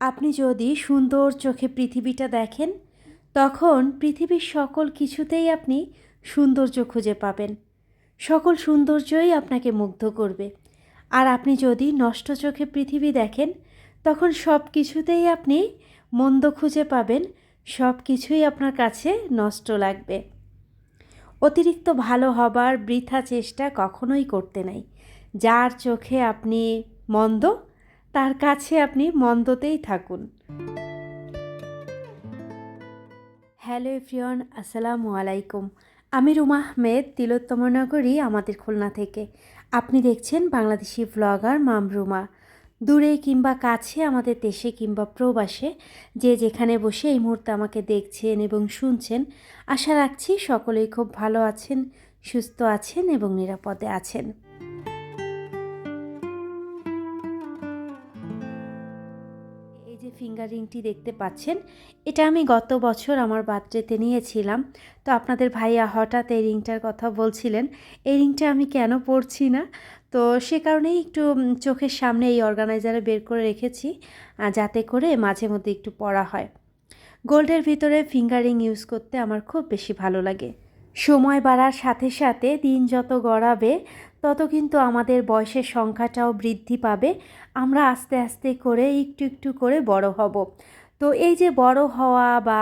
আপনি যদি সুন্দর চোখে পৃথিবীটা দেখেন, তখন পৃথিবীর সকল কিছুতেই আপনি সৌন্দর্য খুঁজে পাবেন। সকল সৌন্দর্যই আপনাকে মুগ্ধ করবে। আর আপনি যদি নষ্ট চোখে পৃথিবী দেখেন, তখন সব কিছুতেই আপনি মন্দ খুঁজে পাবেন সব কিছুই আপনার কাছে নষ্ট লাগবে। অতিরিক্ত ভালো হবার বৃথা চেষ্টা কখনোই করতে নাই। যার চোখে আপনি মন্দ তার কাছে আপনি মন্দতেই থাকুন। হ্যালো এভরিওয়ান, আসসালামু আলাইকুম। আমি রুমা আহমেদ তিলোত্তমনগরী আমাদের খুলনা থেকে। আপনি দেখছেন বাংলাদেশি ব্লগার মাম রুমা। দূরে কিংবা কাছে আমাদের দেশে কিংবা প্রবাসে যে যেখানে বসে এই মুহূর্তে আমাকে দেখছেন এবং শুনছেন, আশা রাখছি সকলেই খুব ভালো আছেন, সুস্থ আছেন এবং নিরাপদে আছেন। এই যে ফিঙ্গারিংটি দেখতে পাচ্ছেন। এটা আমি গত বছর আমার বার্থডেতে নিয়েছিলাম। তো আপনাদের ভাইয়া হঠাৎ এই রিংটার কথা বলছিলেন। এই রিংটা আমি কেন পরছি না? তো সে কারণেই একটু চোখের সামনে এই অর্গানাইজারে বের করে রেখেছি যাতে করে মাঝে মধ্যে একটু পড়া হয়। গোল্ডের ভিতরে ফিঙ্গারিং ইউজ করতে আমার খুব বেশি ভালো লাগে। সময় বাড়ার সাথে সাথে দিন যত গড়াবে তত কিন্তু আমাদের বয়সের সংখ্যাটাও বৃদ্ধি পাবে। আমরা আস্তে আস্তে করে একটু একটু করে বড় হব। তো এই যে বড় হওয়া বা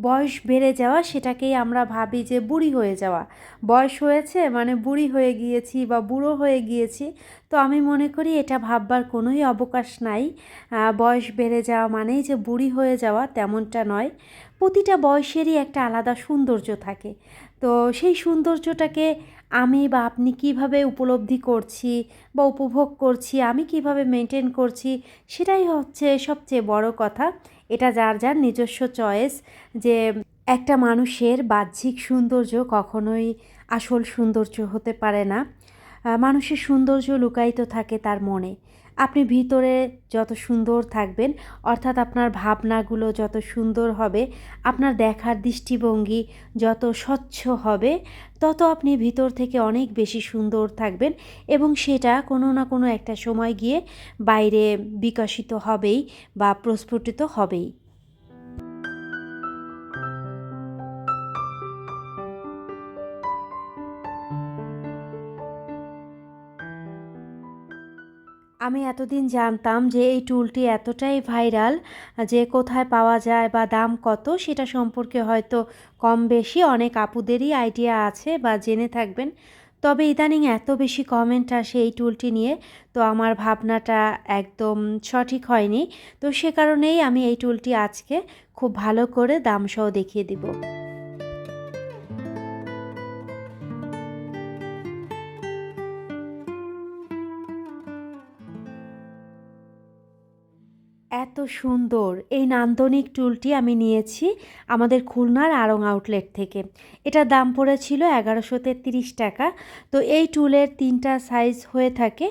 বয়স বেড়ে যাওয়া, সেটাকেই আমরা ভাবি যে বুড়ি হয়ে যাওয়া। বয়স হয়েছে মানে বুড়ি হয়ে গিয়েছি বা বুড়ো হয়ে গিয়েছি। তো আমি মনে করি এটা ভাববার কোনোই অবকাশ নাই। বয়স বেড়ে যাওয়া মানেই যে বুড়ি হয়ে যাওয়া তেমনটা নয়। প্রতিটা বয়সেরই একটা আলাদা সৌন্দর্য থাকে। তো সেই সৌন্দর্যটাকে আমি বা আপনি কীভাবে উপলব্ধি করছি বা উপভোগ করছি, আমি কীভাবে মেনটেন করছি, সেটাই হচ্ছে সবচেয়ে বড় কথা। এটা যার যার নিজস্ব চয়েস যে একটা মানুষের বাহ্যিক সৌন্দর্য কখনোই আসল সৌন্দর্য হতে পারে না। মানুষের সৌন্দর্য লুকায়িত থাকে তার মনে। আপনি ভিতরে যত সুন্দর থাকবেন, অর্থাৎ আপনার ভাবনাগুলো যত সুন্দর হবে, আপনার দেখার দৃষ্টিভঙ্গি যত স্বচ্ছ হবে, তত আপনি ভিতর থেকে অনেক বেশি সুন্দর থাকবেন এবং সেটা কোনো না কোনো একটা সময় গিয়ে বাইরে বিকশিত হবেই বা প্রস্ফুটিত হবেই। আমি এতদিন জানতাম যে এই টুলটি এতটাই ভাইরাল যে কোথায় পাওয়া যায় বা দাম কত, সেটা সম্পর্কে হয়তো কম বেশি অনেক আপুদেরই আইডিয়া আছে বা জেনে থাকবেন। তবে ইদানিং এত বেশি কমেন্ট আসে এই টুলটি নিয়ে, তো আমার ভাবনাটা একদম সঠিক হয়নি। তো সে কারণেই আমি এই টুলটি আজকে খুব ভালো করে দামসহ দেখিয়ে দিব। এত সুন্দর। এই নান্দনিক টুলটি আমি নিয়েছি আমাদের খুলনার আড়ং আউটলেট থেকে। এটার দাম পড়েছিল এগারোশো তেত্রিশ টাকা। তো এই টুলের তিনটা সাইজ হয়ে থাকে।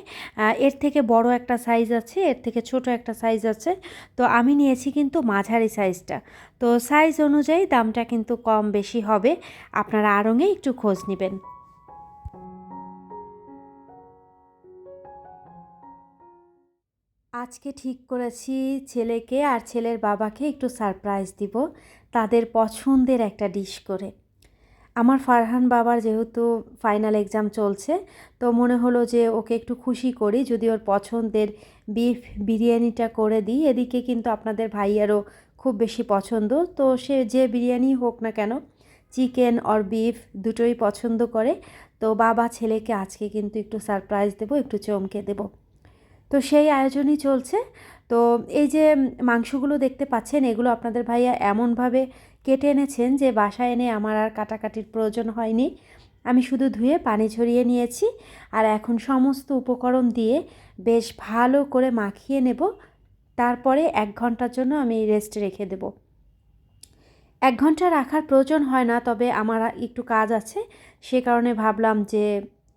এর থেকে বড় একটা সাইজ আছে, এর থেকে ছোট একটা সাইজ আছে। তো আমি নিয়েছি কিন্তু মাঝারি সাইজটা তো সাইজ অনুযায়ী দামটা কিন্তু কম বেশি হবে। আপনারা আড়ংয়ে একটু খোঁজ নেবেন। আজকে ঠিক করেছি ছেলেকে আর ছেলের বাবাকে একটু সারপ্রাইজ দিব তাদের পছন্দের একটা ডিশ করে। আমার ফারহান বাবার যেহেতু ফাইনাল এক্সাম চলছে, তো মনে হলো যে ওকে একটু খুশি করি, যদি ওর পছন্দের বিফ বিরিয়ানিটা করে দিই। এদিকে কিন্তু আপনাদের ভাইয়ারও খুব বেশি পছন্দ, তো সে যে বিরিয়ানি হোক না কেন চিকেন অর বিফ দুটোই পছন্দ করে। তো বাবা ছেলেকে আজকে কিন্তু একটু সারপ্রাইজ দেবো, একটু চমকে দেবো। তো সেই আয়োজনই চলছে। তো এই যে মাংসগুলো দেখতে পাচ্ছেন, এগুলো আপনাদের ভাইয়া এমনভাবে কেটে এনেছেন যে বাসায় এনে আমার আর কাটাকাটির প্রয়োজন হয়নি। আমি শুধু ধুয়ে পানি ঝরিয়ে নিয়েছি আর এখন সমস্ত উপকরণ দিয়ে বেশ ভালো করে মাখিয়ে নেব। তারপরে এক ঘণ্টার জন্য আমি রেস্টে রেখে দেব। এক ঘণ্টা রাখার প্রয়োজন হয় না, তবে আমার একটু কাজ আছে। সে কারণে ভাবলাম যে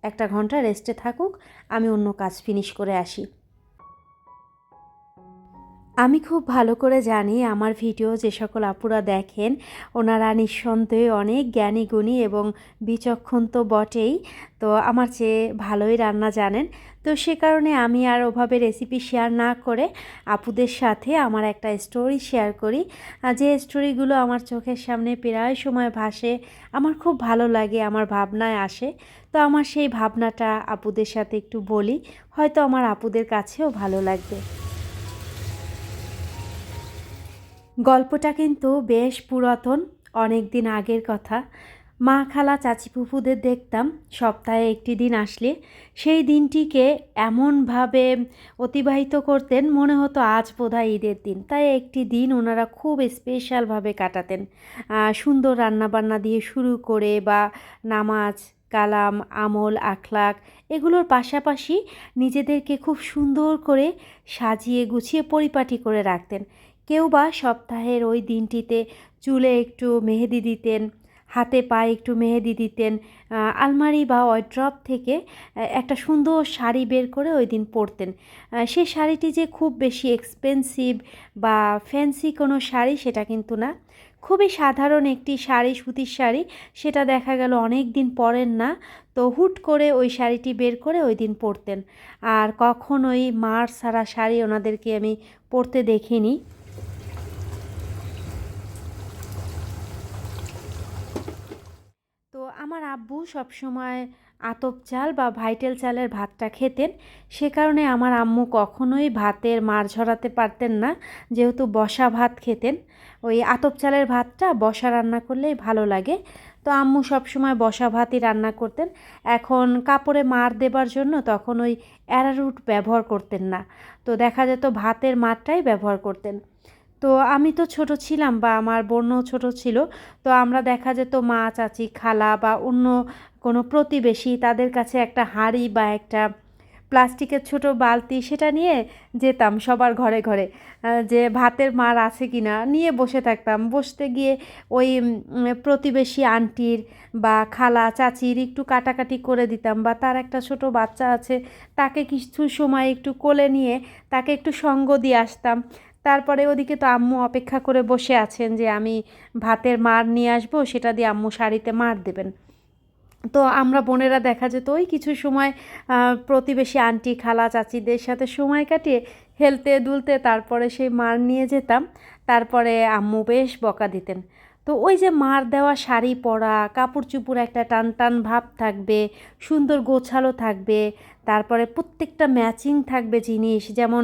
একটা ঘণ্টা রেস্টে থাকুক, আমি অন্য কাজ ফিনিশ করে আসি। আমি খুব ভালো করে জানি আমার ভিডিও যে সকল আপুরা দেখেন, ওনারা নিঃসন্দেহে অনেক জ্ঞানী, গুণী এবং বিচক্ষণ তো বটেই। তো আমার চেয়ে ভালোই রান্না জানেন। তো সে কারণে আমি আর ওভাবে রেসিপি শেয়ার না করে আপুদের সাথে আমার একটা স্টোরি শেয়ার করি। যে স্টোরিগুলো আমার চোখের সামনে প্রায় সময় ভাসে, আমার খুব ভালো লাগে, আমার ভাবনায় আসে। তো আমার সেই ভাবনাটা আপুদের সাথে একটু বলি, হয়তো আমার আপুদের কাছেও ভালো লাগবে। গল্পটা কিন্তু বেশ পুরাতন, অনেক দিন আগের কথা। মা খালা চাচি ফুফুদের দেখতাম, সপ্তাহে একটি দিন আসলে। সেই দিনটিকে এমনভাবে অতিবাহিত করতেন, মনে হতো আজ বোধহয় ঈদের দিন। তাই একটি দিন ওনারা খুব স্পেশালভাবে কাটাতেন। সুন্দর রান্নাবান্না দিয়ে শুরু করে বা নামাজ, কালাম, আমল আখলাক এগুলোর পাশাপাশি নিজেদেরকে খুব সুন্দর করে সাজিয়ে গুছিয়ে পরিপাটি করে রাখতেন। কেউ বা সপ্তাহের ওই দিনটিতে চুলে একটু মেহেদি দিতেন, হাতে পায়ে একটু মেহেদি দিতেন আলমারি বা ওয়ার্ড্রপ থেকে একটা সুন্দর শাড়ি বের করে ওই দিন পরতেন। সেই শাড়িটি যে খুব বেশি এক্সপেন্সিভ বা ফ্যান্সি কোনো শাড়ি সেটা কিন্তু না। খুবই সাধারণ একটি শাড়ি, সুতির শাড়ি, সেটা দেখা গেল অনেক দিন পরেন না, তো হুট করে ওই শাড়িটি বের করে ওই দিন পরতেন। আর কখনোই মার সারা শাড়ি ওনাদেরকে আমি পরতে দেখিনি তো আমার আব্বু সবসময় আতপ চাল বা ভাইটেল চালের ভাতটা খেতেন। সে কারণে আমার আম্মু কখনোই ভাতের মার ঝরাতে পারতেন না, যেহেতু বসা ভাত খেতেন। ওই আতপ চালের ভাতটা বসা রান্না করলেই ভালো লাগে। তো আম্মু সবসময় বসা ভাতই রান্না করতেন। এখন কাপড়ে মার দেবার জন্য তখন ওই অ্যারারুট ব্যবহার করতেন না। তো দেখা যেত ভাতের মারটাই ব্যবহার করতেন। তো আমি তো ছোট ছিলাম বা আমার বোনও ছোট ছিল, তো আমরা দেখা যেত মা, চাচি, খালা বা অন্য কোনো প্রতিবেশী তাদের কাছে একটা হাঁড়ি বা একটা প্লাস্টিকের ছোট বালতি সেটা নিয়ে যেতাম সবার ঘরে ঘরে যে ভাতের মার আছে কি না নিয়ে বসে থাকতাম। বসতে গিয়ে ওই প্রতিবেশী আন্টির বা খালা, চাচির একটু কাটাকাটি করে দিতাম বা তার একটা ছোট বাচ্চা আছে তাকে কিছু সময় একটু কোলে নিয়ে তাকে একটু সঙ্গ দিয়ে আসতাম। তারপরে ওদিকে তো আম্মু অপেক্ষা করে বসে আছেন যে আমি ভাতের মার নিয়ে আসব, সেটা দিয়ে আম্মু শাড়িতে মার দেবেন। তো আমরা বোনেরা দেখা যেত ওই কিছু সময় প্রতিবেশী আন্টি, খালা, চাচিদের সাথে সময় কাটিয়ে হেলতে দুলতে তারপরে সেই মার নিয়ে যেতাম। তারপরে আম্মু বেশ বকা দিতেন। তো ওই যে মার দেওয়া শাড়ি পরা কাপড় চুপড় একটা টান টান ভাব থাকবে, সুন্দর গোছালো থাকবে, তারপরে প্রত্যেকটা ম্যাচিং থাকবে জিনিস, যেমন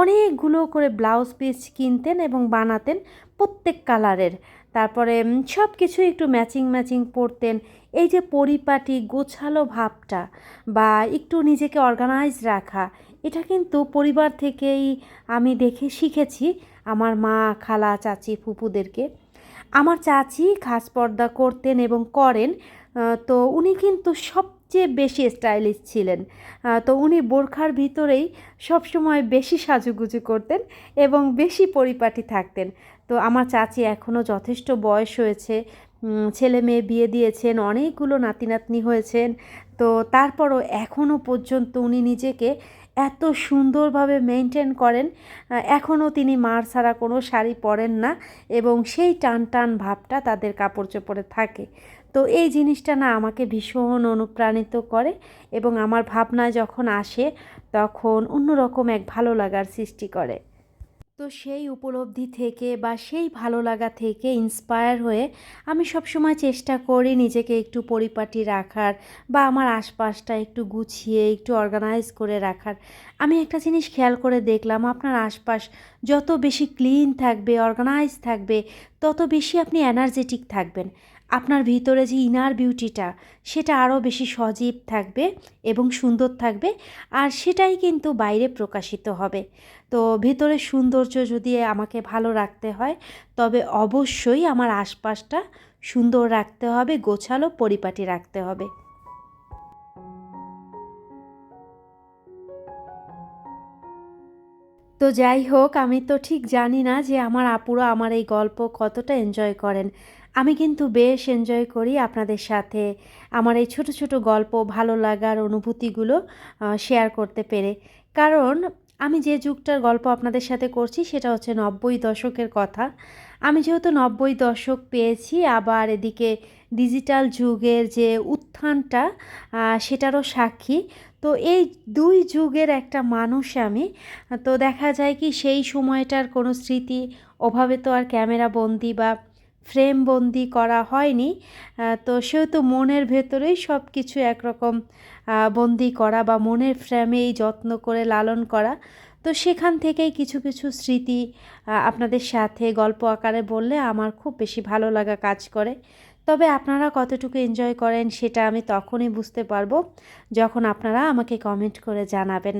অনেকগুলো করে ব্লাউজ পিস কিনতেন এবং বানাতেন প্রত্যেক কালারের তারপরে সব কিছু একটু ম্যাচিং ম্যাচিং পরতেন। এই যে পরিপাটি, গোছালো ভাবটা বা একটু নিজেকে অর্গানাইজ রাখা, এটা কিন্তু পরিবার থেকেই আমি দেখে শিখেছি আমার মা, খালা, চাচি ফুপুদেরকে আমার চাচি খাস পর্দা করতেন এবং করেন তো উনি কিন্তু সবচেয়ে বেশি স্টাইলিশ ছিলেন। তো উনি বোরখার ভিতরেই সবসময় বেশি সাজুগুজু করতেন এবং বেশি পরিপাটি থাকতেন। তো আমার চাচি এখনও যথেষ্ট বয়স হয়েছে ছেলে মেয়ে বিয়ে দিয়েছেন, অনেকগুলো নাতি নাতনি হয়েছেন, তো তারপরও এখনও পর্যন্ত উনি নিজেকে এত সুন্দরভাবে মেনটেন করেন এখনও তিনি মার ছাড়া কোনো শাড়ি পরেন না এবং সেই টান টান ভাবটা তাদের কাপড় চোপড়ে থাকে। তো এই জিনিসটা না আমাকে ভীষণ অনুপ্রাণিত করে এবং আমার ভাবনা যখন আসে, তখন অন্যরকম এক ভালো লাগার সৃষ্টি করে। তো সেই উপলব্ধি থেকে বা সেই ভালো লাগা থেকে ইন্সপায়ার হয়ে আমি সবসময় চেষ্টা করি নিজেকে একটু পরিপাটি রাখার বা আমার আশপাশটা একটু গুছিয়ে, একটু অর্গানাইজ করে রাখার। আমি একটা জিনিস খেয়াল করে দেখলাম, আপনার আশপাশ যত বেশি ক্লিন থাকবে অর্গানাইজ থাকবে, তত বেশি আপনি এনার্জেটিক থাকবেন। আপনার ভিতরে যে ইনার বিউটিটা সেটা আরও বেশি সজীব থাকবে এবং সুন্দর থাকবে, আর সেটাই কিন্তু বাইরে প্রকাশিত হবে। তো ভিতরের সৌন্দর্য যদি আমাকে ভালো রাখতে হয়, তবে অবশ্যই আমার আশপাশটা সুন্দর রাখতে হবে, গোছালো, পরিপাটি রাখতে হবে। তো যাই হোক, আমি তো ঠিক জানি না যে আমার আপুরা আমার এই গল্প কতটা এনজয় করেন। আমি কিন্তু বেশ এনজয় করি আপনাদের সাথে আমার এই ছোট ছোট গল্প, ভালো লাগার অনুভূতিগুলো শেয়ার করতে পেরে। কারণ আমি যে যুগটার গল্প আপনাদের সাথে করছি সেটা হচ্ছে নব্বই দশকের কথা। আমি যেহেতু নব্বই দশক পেয়েছি, আবার এদিকে ডিজিটাল যুগের যে উত্থানটা সেটারও সাক্ষী। তো এই দুই যুগের একটা মানুষ আমি, তো দেখা যায় কি সেই সময়টার কোনো স্মৃতি, অভাবে তো আর ক্যামেরা বন্দি বা ফ্রেম বন্দি করা হয়নি তো সেহেতু মনের ভেতরেই সব কিছু একরকম বন্দি করা বা মনের ফ্রেমেই যত্ন করে লালন করা। তো সেখান থেকেই কিছু কিছু স্মৃতি আপনাদের সাথে গল্প আকারে বললে আমার খুব বেশি ভালো লাগা কাজ করে। তবে আপনারা কতটুকু এনজয় করেন সেটা আমি তখনই বুঝতে পারব, যখন আপনারা আমাকে কমেন্ট করে জানাবেন।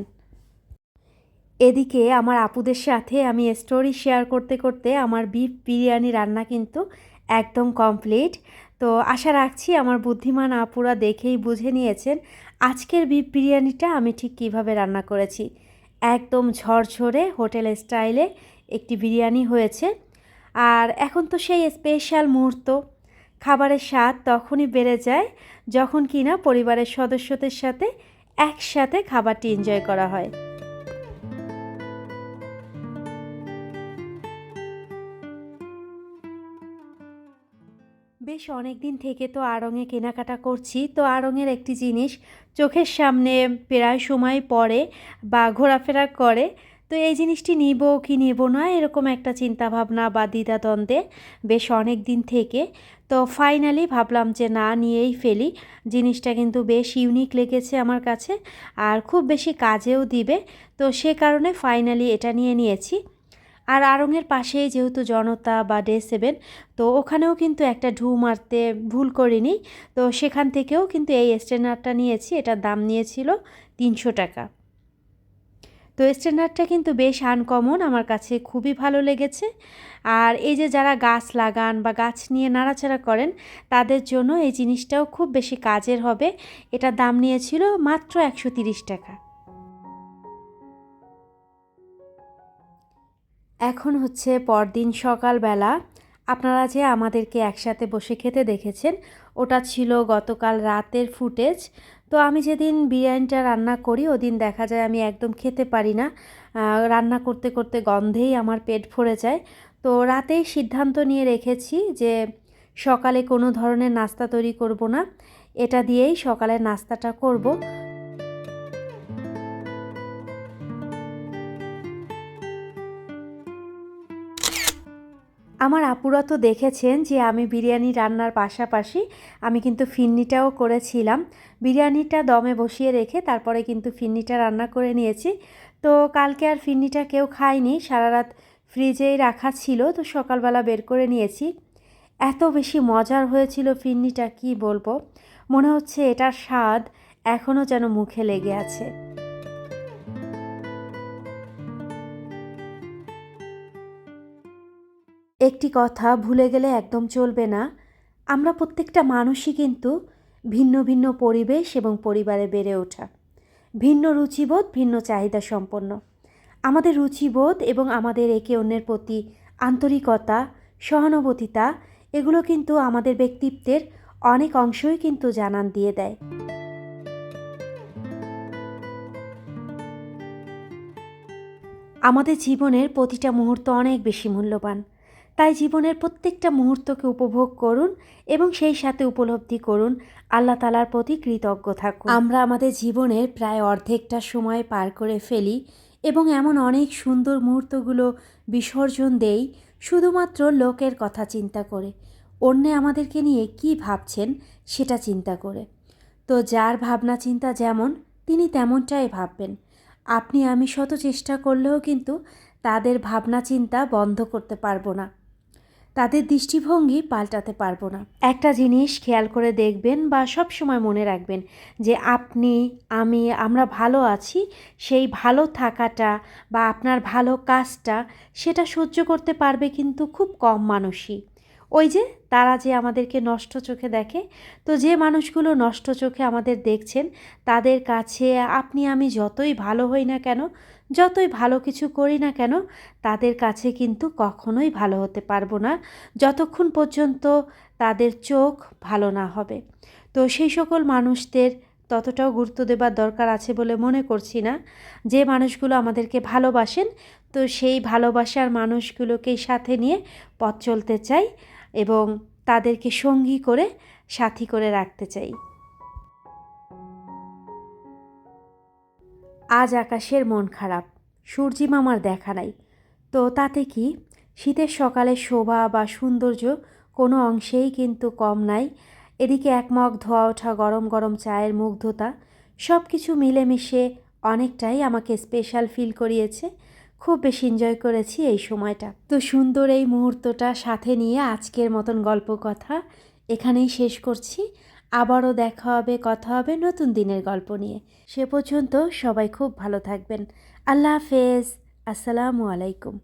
এদিকে আমার আপুদের সাথে আমি স্টোরি শেয়ার করতে করতে আমার বিফ বিরিয়ানি রান্না কিন্তু একদম কমপ্লিট তো আশা রাখছি আমার বুদ্ধিমান আপুরা দেখেই বুঝে নিয়েছেন আজকের বিফ বিরিয়ানিটা আমি ঠিক কীভাবে রান্না করেছি। একদম ঝরঝরে হোটেল স্টাইলে একটি বিরিয়ানি হয়েছে। আর এখন তো সেই স্পেশাল মুহূর্ত। খাবারের স্বাদ তখনই বেড়ে যায় যখন কিনা পরিবারের সদস্যদের সাথে একসাথে খাবারটি এনজয় করা হয়। বেশ অনেক দিন থেকে তো আড়ংয়ে কেনাকাটা করছি। তো আড়ংয়ের একটি জিনিস চোখের সামনে প্রায় সময় পড়ে বা ঘোরাফেরা করে। তো এই জিনিসটি নিব কি নিব না, এরকম একটা চিন্তাভাবনা বা দ্বিধাদ্বন্দ্বে বেশ অনেক দিন থেকে। তো ফাইনালি ভাবলাম যে না, নিয়েই ফেলি। জিনিসটা কিন্তু বেশ ইউনিক লেগেছে আমার কাছে আর খুব বেশি কাজেও দিবে। তো সে কারণে ফাইনালি এটা নিয়ে নিয়েছি। আর আড়ংয়ের পাশেই যেহেতু জনতা বা ডে সেভেন, তো ওখানেও কিন্তু একটা ঢু মারতে ভুল করিনি। তো সেখান থেকেও কিন্তু এই স্ট্রেনারটা নিয়েছি এটার দাম নিয়েছিল তিনশো টাকা। তো স্ট্যান্ডার্ডটা কিন্তু বেশ আনকমন, আমার কাছে খুবই ভালো লেগেছে। আর এই যে যারা গাছ লাগান বা গাছ নিয়ে নাড়াচাড়া করেন, তাদের জন্য এই জিনিসটাও খুব বেশি কাজের হবে। এটার দাম নিয়েছিল মাত্র একশো টাকা। এখন হচ্ছে পরদিন সকালবেলা আপনারা যে আমাদেরকে একসাথে বসে খেতে দেখেছেন, ওটা ছিল গতকাল রাতের ফুটেজ। তো আমি যেদিন বিরিয়ানিটা রান্না করি, ওদিন দেখা যায় আমি একদম খেতে পারি না। রান্না করতে করতে গন্ধেই আমার পেট ভরে যায়। তো রাতেই সিদ্ধান্ত নিয়ে রেখেছি যে সকালে কোনো ধরনের নাস্তা তৈরি করব না। এটা দিয়েই সকালের নাস্তাটা করব। আমার আপুরা তো দেখেছেন যে আমি বিরিয়ানি রান্নার পাশাপাশি আমি কিন্তু ফিন্নিটাও করেছিলাম। বিরিয়ানিটা দমে বসিয়ে রেখে তারপরে কিন্তু ফিন্নিটা রান্না করে নিয়েছি। তো কালকে আর ফিন্নিটা কেউ খায়নি, সারা রাত ফ্রিজেই রাখা ছিল, তো সকালবেলা বের করে নিয়েছি। এত বেশি মজার হয়েছিল ফিন্নিটা, কি বলব? মনে হচ্ছে এটার স্বাদ এখনও যেন মুখে লেগে আছে। একটি কথা ভুলে গেলে একদম চলবে না। আমরা প্রত্যেকটা মানুষই কিন্তু ভিন্ন ভিন্ন পরিবেশ এবং পরিবারে বেড়ে ওঠা। ভিন্ন রুচিবোধ, ভিন্ন চাহিদা সম্পন্ন। আমাদের রুচিবোধ এবং আমাদের একে অন্যের প্রতি আন্তরিকতা, সহানুভূতিতা, এগুলো কিন্তু আমাদের ব্যক্তিত্বের অনেক অংশই কিন্তু জানান দিয়ে দেয়। আমাদের জীবনের প্রতিটা মুহূর্ত অনেক বেশি মূল্যবান। তাই জীবনের প্রত্যেকটা মুহূর্তকে উপভোগ করুন এবং সেই সাথে উপলব্ধি করুন, আল্লাহ তালার প্রতি কৃতজ্ঞ থাকুন। আমরা আমাদের জীবনের প্রায় অর্ধেকটা সময় পার করে ফেলি এবং এমন অনেক সুন্দর মুহূর্তগুলো বিসর্জন দেই শুধুমাত্র লোকের কথা চিন্তা করে। অন্যে আমাদেরকে নিয়ে কি ভাবছেন সেটা চিন্তা করে। তো যার ভাবনা চিন্তা যেমন, তিনি তেমনটাই ভাববেন। আপনি আমি শত চেষ্টা করলেও কিন্তু তাদের ভাবনা চিন্তা বন্ধ করতে পারব না। তাদের দৃষ্টিভঙ্গি পাল্টাতে পারব না। একটা জিনিস খেয়াল করে দেখবেন বা সব সময় মনে রাখবেন যে আপনি, আমি, আমরা ভালো আছি, সেই ভালো থাকাটা বা আপনার ভালো কাজটা সেটা সহ্য করতে পারবে কিন্তু খুব কম মানুষই। ওই যে তারা যে আমাদেরকে নষ্ট চোখে দেখে, তো যে মানুষগুলো নষ্ট চোখে আমাদের দেখছেন, তাদের কাছে আপনি, আমি যতই ভালো হই না কেন যতই ভালো কিছু করি না কেন, তাদের কাছে কিন্তু কখনোই ভালো হতে পারব না। যতক্ষণ পর্যন্ত তাদের চোখ ভালো না হবে। তো সেই সকল মানুষদের ততটাও গুরুত্ব দেবার দরকার আছে বলে মনে করছি না। যে মানুষগুলো আমাদেরকে ভালোবাসেন, তো সেই ভালোবাসার মানুষগুলোকেই সাথে নিয়ে পথ চলতে চাই এবং তাদেরকে সঙ্গী করে, সাথী করে রাখতে চাই। আজ আকাশের মন খারাপ, সূর্যি মামার দেখা নাই। তো তাতে কি? শীতের সকালে শোভা বা সৌন্দর্য কোনো অংশেই কিন্তু কম নাই। এদিকে এক মগ ধোয়া ওঠা গরম গরম চায়ের মুগ্ধতা সব কিছু মিলেমিশে অনেকটাই আমাকে স্পেশাল ফিল করিয়েছে। খুব বেশি এনজয় করেছি এই সময়টা। তো সুন্দর এই মুহূর্তটা সাথে নিয়ে আজকের মতন গল্প কথা এখানেই শেষ করছি। আবারও দেখা হবে, কথা হবে নতুন দিনের গল্প নিয়ে। সে পর্যন্ত সবাই খুব ভালো থাকবেন। আল্লাহ হাফেজ। আসসালামু আলাইকুম।